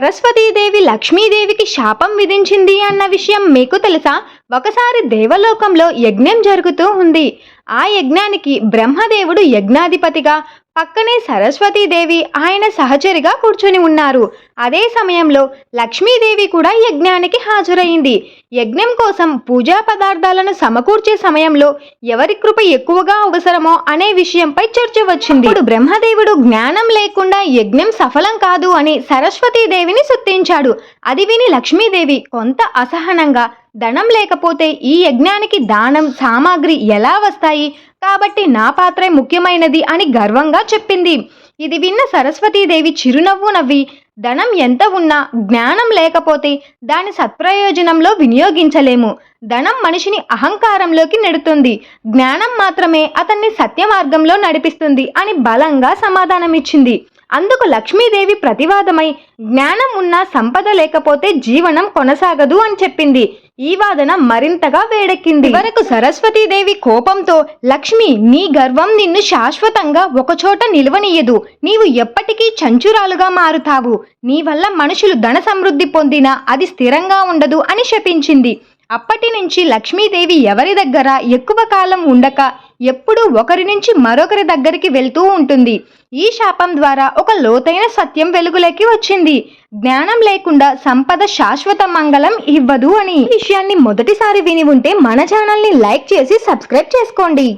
సరస్వతీదేవి లక్ష్మీదేవికి శాపం విధించింది అన్న విషయం మీకు తెలుసా? ఒకసారి దేవలోకంలో యజ్ఞం జరుగుతూ ఉంది. ఆ యజ్ఞానికి బ్రహ్మదేవుడు యజ్ఞాధిపతిగా పక్కనే సరస్వతీదేవి ఆయన సహచరిగా కూర్చొని ఉన్నారు. అదే సమయంలో లక్ష్మీదేవి కూడా యజ్ఞానికి హాజరైంది యజ్ఞం కోసం పూజా పదార్థాలను సమకూర్చే సమయంలో ఎవరి కృప ఎక్కువగా అవసరమో అనే విషయంపై చర్చ వచ్చింది. ఇప్పుడు బ్రహ్మదేవుడు జ్ఞానం లేకుండా యజ్ఞం సఫలం కాదు అని సరస్వతీదేవిని సుత్తించాడు అది విని లక్ష్మీదేవి కొంత అసహనంగా ధనం లేకపోతే ఈ యజ్ఞానికి దానం సామాగ్రి ఎలా వస్తాయి? కాబట్టి నా పాత్రే ముఖ్యమైనది అని గర్వంగా చెప్పింది. ఇది విన్న సరస్వతీదేవి చిరునవ్వు నవ్వి ధనం ఎంత ఉన్నా జ్ఞానం లేకపోతే దాని సత్ప్రయోజనంలో వినియోగించలేము. ధనం మనిషిని అహంకారంలోకి నెడుతుంది. జ్ఞానం మాత్రమే అతన్ని సత్యమార్గంలో నడిపిస్తుంది అని బలంగా సమాధానమిచ్చింది. అందుకు లక్ష్మీదేవి ప్రతివాదమై జ్ఞానం ఉన్నా సంపద లేకపోతే జీవనం కొనసాగదు అని చెప్పింది. ఈ వాదన మరింతగా వేడెక్కింది. వరకు సరస్వతీదేవి కోపంతో లక్ష్మి నీ గర్వం నిన్ను శాశ్వతంగా ఒకచోట నిలవనీయదు. నీవు ఎప్పటికీ చంచురాలుగా మారుతావు. నీ వల్ల మనుషులు ధన సమృద్ధి పొందినా అది స్థిరంగా ఉండదు అని శపించింది. అప్పటి నుంచి లక్ష్మీదేవి ఎవరి దగ్గర ఎక్కువ కాలం ఉండక ఎప్పుడూ ఒకరి నుంచి మరొకరి దగ్గరికి వెళ్తూ ఉంటుంది. ఈ శాపం ద్వారా ఒక లోతైన సత్యం వెలుగులోకి వచ్చింది. జ్ఞానం లేకుండా సంపద శాశ్వత మంగళం ఇవ్వదు అని. ఈ విషయాన్ని మొదటిసారి విని ఉంటే మన ఛానల్ని లైక్ చేసి సబ్స్క్రైబ్ చేసుకోండి.